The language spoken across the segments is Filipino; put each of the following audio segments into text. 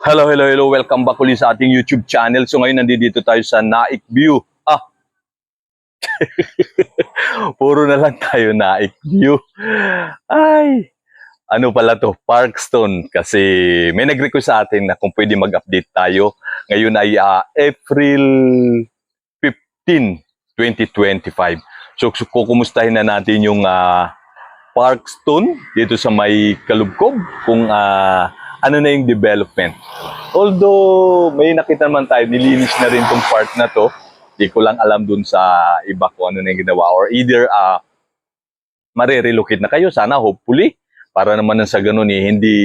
Hello, hello, hello. Welcome back ulit sa ating YouTube channel. So ngayon nandito tayo sa Naik View. Ah. Puro na lang tayo Naik View. Ay. Ano pala to? Parkstone. Kasi may nag-request sa atin na kung pwede mag-update tayo. Ngayon ay ah, April 15, 2025. So, so kukumustahin na natin yung ah, Parkstone dito sa may Kalubkob kung ah, ano na yung development. Although may nakita naman tayo, nilinis na rin tong part na to. Di ko lang alam dun sa iba kung ano na yung ginawa. Or either uh, marirelocate na kayo, sana hopefully. Para naman sa ganun eh, hindi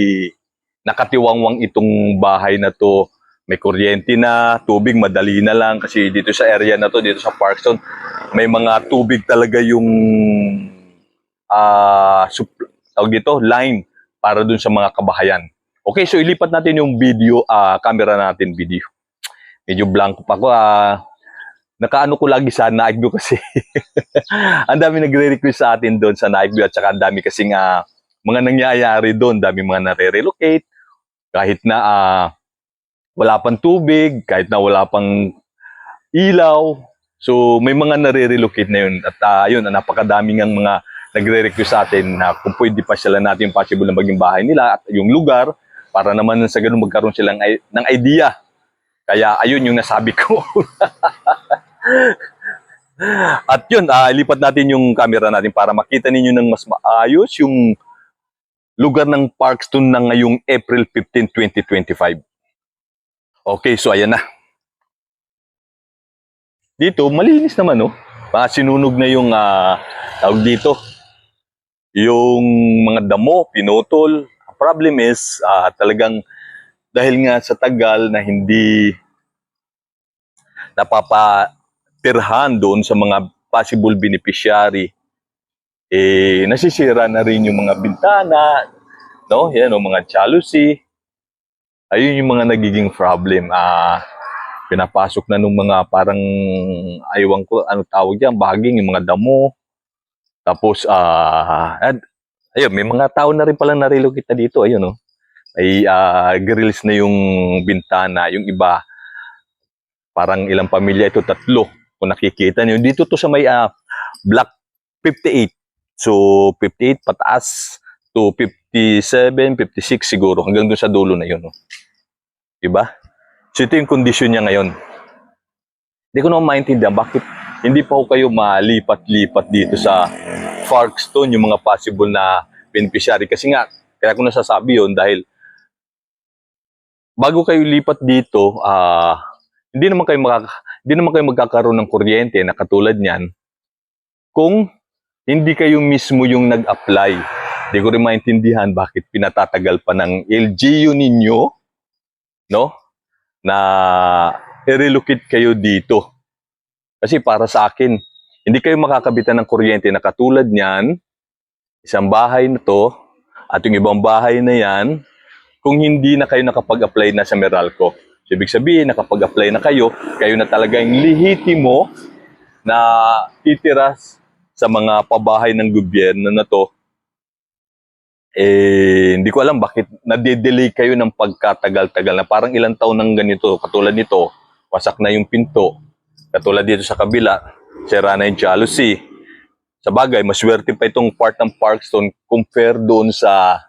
nakatiwangwang itong bahay na to. May kuryente na, tubig, madali na lang. Kasi dito sa area na to, dito sa Parkstone, may mga tubig talaga yung ah sup- dito, line para dun sa mga kabahayan. Okay, so ilipat natin yung video, ah camera natin video. Medyo blanco pa ko. ah nakaano ko lagi sa Night View kasi ang dami nagre-request sa atin doon sa Night View at saka ang dami kasing ah, mga nangyayari doon, dami mga nare-relocate kahit na ah, wala pang tubig, kahit na wala pang ilaw. So may mga nare-relocate na yun at ah, yun, napakadaming ang mga nagre-request sa atin na kung pwede pa sila natin possible na maging bahay nila at yung lugar para naman sa ganun magkaroon sila ng, idea. Kaya ayun yung nasabi ko. At yun, ah, lipat natin yung camera natin para makita ninyo ng mas maayos yung lugar ng Parkstone na ngayong April 15, 2025. Okay, so ayan na. Dito, malinis naman, no? Mga sinunog na yung, ah, tawag dito, yung mga damo, pinutol. Problem is, ah, talagang dahil nga sa tagal na hindi napapatirhan doon sa mga possible beneficiary, eh, nasisira na rin yung mga bintana, no? Yan, o, mga jealousy. Ayun yung mga nagiging problem. Ah, pinapasok na nung mga parang, aywan ko, ano tawag yan, baging, yung mga damo. Tapos, ah, ayun, may mga tao na rin palang narilokita dito, ayun, no? May ah, grills na yung bintana, yung iba, parang ilang pamilya ito, tatlo. Kung nakikita niyo, dito to sa may ah, block 58. So, 58 pataas to 57, 56 siguro, hanggang doon sa dulo na yun. No? Diba? So, ito yung kondisyon niya ngayon. Hindi ko naman maintindihan bakit hindi pa ho kayo malipat-lipat dito sa Parkstone, yung mga possible na beneficiary. Kasi nga, kaya ko nasasabi yun dahil bago kayo lipat dito, ah hindi naman kayo makaka, hindi naman kayo magkakaroon ng kuryente na katulad niyan kung hindi kayo mismo yung nag-apply. Hindi ko rin maintindihan bakit pinatatagal pa ng LGU ninyo, no? Na i-relocate kayo dito. Kasi para sa akin, hindi kayo makakabitan ng kuryente na katulad niyan, isang bahay na to, at yung ibang bahay na yan, kung hindi na kayo nakapag-apply na sa Meralco. So, ibig sabihin, nakapag-apply na kayo, kayo na talaga yung lihitimo na titiras sa mga pabahay ng gobyerno na to. Eh, hindi ko alam bakit nade-delay kayo ng pagkatagal-tagal na parang ilang taon ng ganito. Katulad nito, wasak na yung pinto. Katulad dito sa kabila, sira na yung jealousy. Sa bagay, maswerte pa itong part ng Parkstone compare doon sa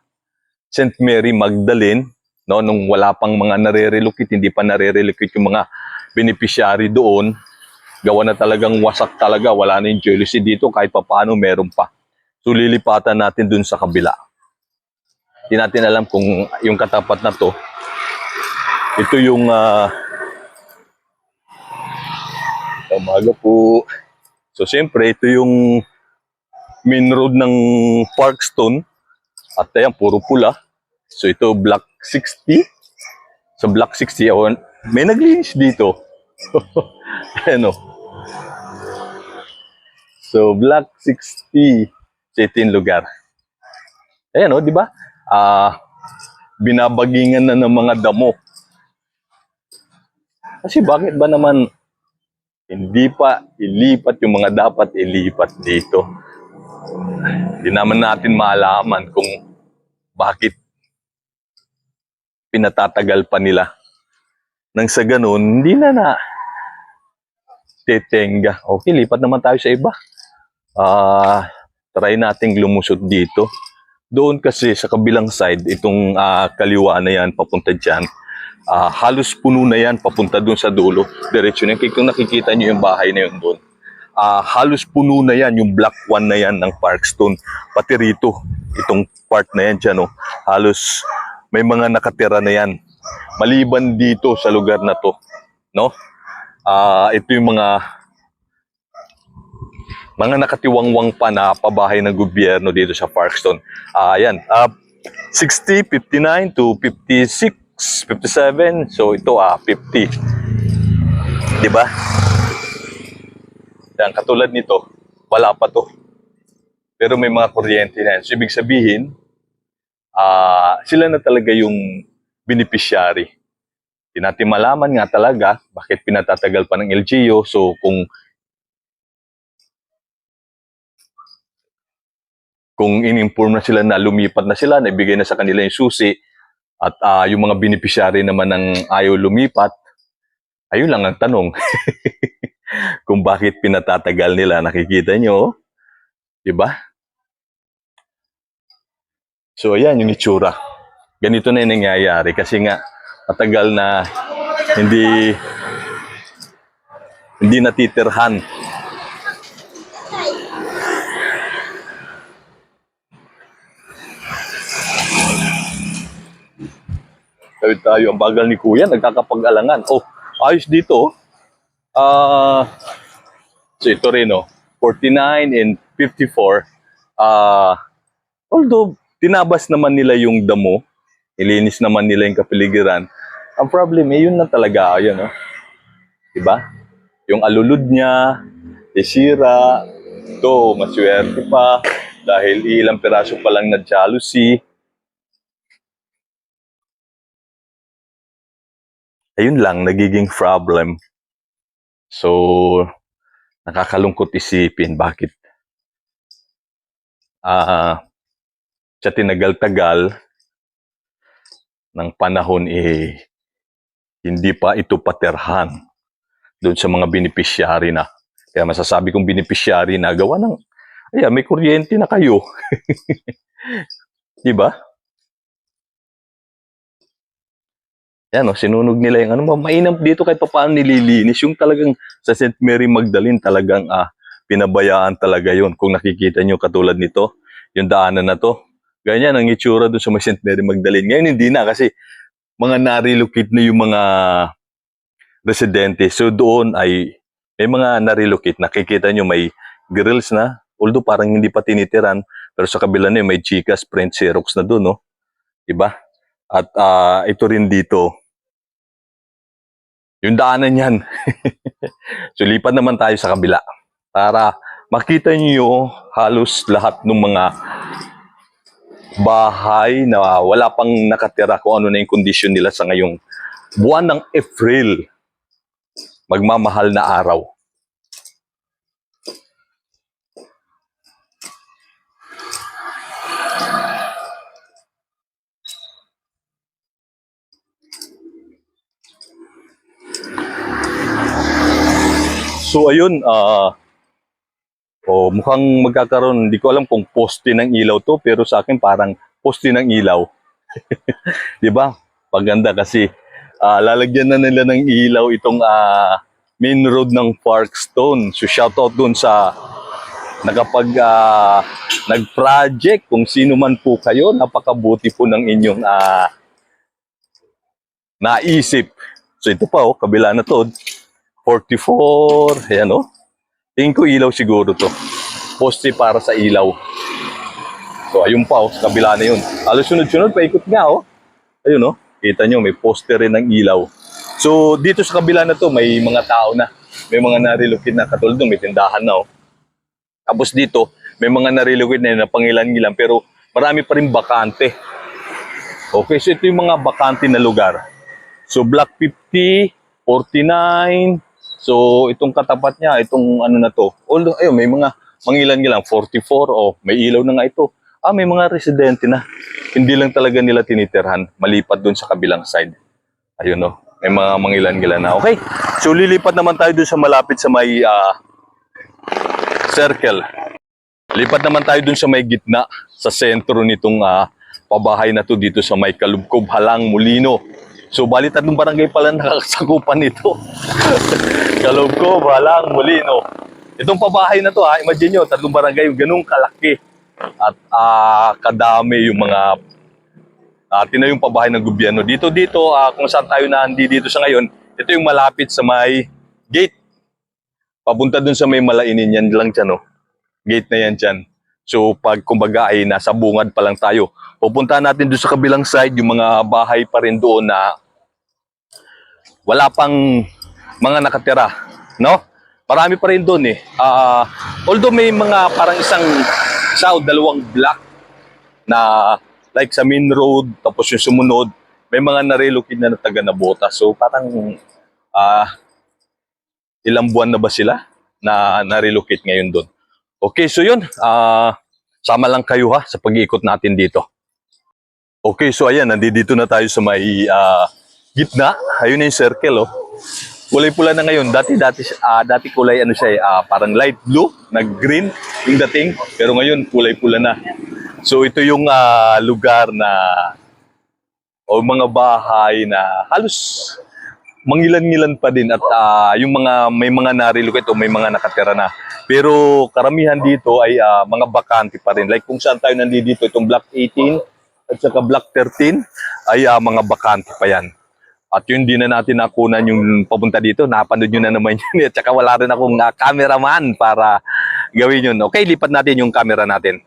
St. Mary Magdalene, no, nung wala pang mga nare-relocate, hindi pa nare-relocate yung mga beneficiary doon, gawa na talagang wasak talaga, wala na yung jealousy dito, kahit pa paano meron pa. So lilipatan natin dun sa kabila. Hindi natin alam kung yung katapat na to, ito yung ah, umaga po. So siyempre, ito yung main road ng Parkstone. At ayan, puro pula. So ito, block 60. Sa block 60, oh, may naglinis dito. ano? So, block 60. So, ito yung lugar. Ayan, oh, di ba? Ah, binabagingan na ng mga damo. Kasi bakit ba naman hindi pa ilipat yung mga dapat ilipat dito? Hindi naman natin maalaman kung bakit pinatatagal pa nila. Nang sa ganun, hindi na na tetenga. Okay, lipat naman tayo sa iba. Ah, try nating lumusot dito. Doon kasi sa kabilang side, itong ah, kaliwa na yan, papunta dyan, ah, halos puno na yan, papunta doon sa dulo. Diretso na yan. Kung nakikita nyo yung bahay na yun doon, ah, halos puno na yan, yung black one na yan ng Parkstone. Pati rito, itong part na yan dyan, oh, halos may mga nakatira na yan. Maliban dito sa lugar na to, no? Ah, ito yung mga mga nakatiwangwang pa na pabahay ng gobyerno dito sa Parkstone. Ah, yan. Ah, 60, 59 to 56, 57. So ito ah 50. 'Di ba? Yan katulad nito, wala pa to. Pero may mga kuryente na yan. So ibig sabihin, ah sila na talaga yung beneficiary. Natin malaman nga talaga bakit pinatatagal pa ng LGU. So kung kung in-inform na sila na lumipat na sila, naibigay na sa kanila yung susi, at ah, yung mga beneficiary naman ng ayaw lumipat, ayun lang ang tanong. kung bakit pinatatagal nila, nakikita nyo, di ba? So, ayan yung itsura. Ganito na yung nangyayari kasi nga matagal na hindi hindi natitirhan Tawid tayo, ang bagal ni Kuya, nagkakapag-alangan. Oh, ayos dito. Ah, so ito rin, oh. 49 and 54. Ah, although, tinabas naman nila yung damo, ilinis naman nila yung kapiligiran, ang problem, eh, yun na talaga, ayun, oh. Diba? Yung alulod niya, isira, ito, maswerte pa, dahil ilang piraso pa lang na jealousy, ayun lang, nagiging problem. So, nakakalungkot isipin bakit ah sa tinagal-tagal ng panahon eh hindi pa ito paterhan doon sa mga beneficiary na. Kaya masasabi kong beneficiary na gawa ng, ayan, may kuryente na kayo. Di ba? Yan, oh, sinunog nila yung ano, ma- mainam dito kahit pa paano nililinis. Yung talagang sa St. Mary Magdalene talagang ah, pinabayaan talaga yon Kung nakikita nyo katulad nito, yung daanan na to. Ganyan ang itsura doon sa may St. Mary Magdalene. Ngayon hindi na kasi mga narilocate na yung mga residente. So doon ay may mga narilocate. Nakikita nyo may grills na. Although parang hindi pa tinitiran. Pero sa kabila na may Chicas, print Xerox na doon, no? Diba? At ah, ito rin dito, yung daanan yan. so lipat naman tayo sa kabila para makita niyo halos lahat ng mga bahay na wala pang nakatira kung ano na yung kondisyon nila sa ngayong buwan ng April. Magmamahal na araw. So ayun, ah oh, mukhang magkakaroon, hindi ko alam kung poste ng ilaw to, pero sa akin parang poste ng ilaw. 'Di ba? Paganda kasi ah, lalagyan na nila ng ilaw itong ah, main road ng Parkstone. So shoutout dun sa nakapag ah, nag-project kung sino man po kayo, napakabuti po ng inyong ah, naisip. So ito pa oh, kabila na to, 44, ayan oh. Tingin ko ilaw siguro to. Poste para sa ilaw. So ayun pa oh, kabila na yun. Halos sunod-sunod, paikot nga oh. Ayun oh, kita nyo may poste rin ng ilaw. So dito sa kabila na to, may mga tao na. May mga narilocate na katulad nung may tindahan na oh. Tapos dito, may mga narilocate na na pangilan-ngilan pero marami pa rin bakante. Okay, so ito yung mga bakante na lugar. So Block 50, 49, so itong katapat niya, itong ano na to. Although, ayun, may mga mangilan-ngilan, 44, oh, may ilaw na nga ito. ah, may mga residente na. Hindi lang talaga nila tinitirhan. Malipat doon sa kabilang side. Ayun no. May mga mangilan-ngilan na. Okay. So lilipat naman tayo doon sa malapit sa may ah, circle. Lipat naman tayo doon sa may gitna, sa sentro nitong ah, pabahay na to dito sa may Kalubkob, Halang, Molino. So bali tatlong barangay pala nakakasakupan nito. Kalubkob, Halang, Molino. Itong pabahay na to ha, imagine nyo, tatlong barangay, ganung kalaki. At ah, kadami yung mga uh, tinayong pabahay ng gobyerno. Dito, dito, ah, kung saan tayo nandi dito sa ngayon, ito yung malapit sa may gate. Papunta dun sa may malainin yan lang dyan, oh. Gate na yan dyan. So, pag kumbaga ay nasa bungad pa lang tayo. Pupunta natin doon sa kabilang side, yung mga bahay pa rin doon na wala pang mga nakatira. No? Marami pa rin doon eh. Ah, although may mga parang isang isa o dalawang block na like sa main road, tapos yung sumunod, may mga narelocate na na taga Nabota. So parang ah ilang buwan na ba sila na na-relocate ngayon doon. Okay, so yun. ah sama lang kayo ha sa pag-iikot natin dito. Okay, so ayan, nandito na tayo sa may ah, gitna. Ayun na yung circle, oh. Kulay pula na ngayon. Dati, dati, ah, dati kulay ano siya, eh, ah, parang light blue, nag-green yung dating. Pero ngayon, kulay pula na. So ito yung ah, lugar na o mga bahay na halos mangilan-ngilan pa din at ah, yung mga may mga narilocate o may mga nakatira na. Pero karamihan dito ay ah, mga bakante pa rin. Like kung saan tayo nandito, itong block 18 at saka block 13 ay ah, mga bakante pa yan. At yun din na natin nakunan yung papunta dito. Napanood nyo na naman yun. At saka wala rin akong ah, cameraman para gawin yun. Okay, lipat natin yung camera natin.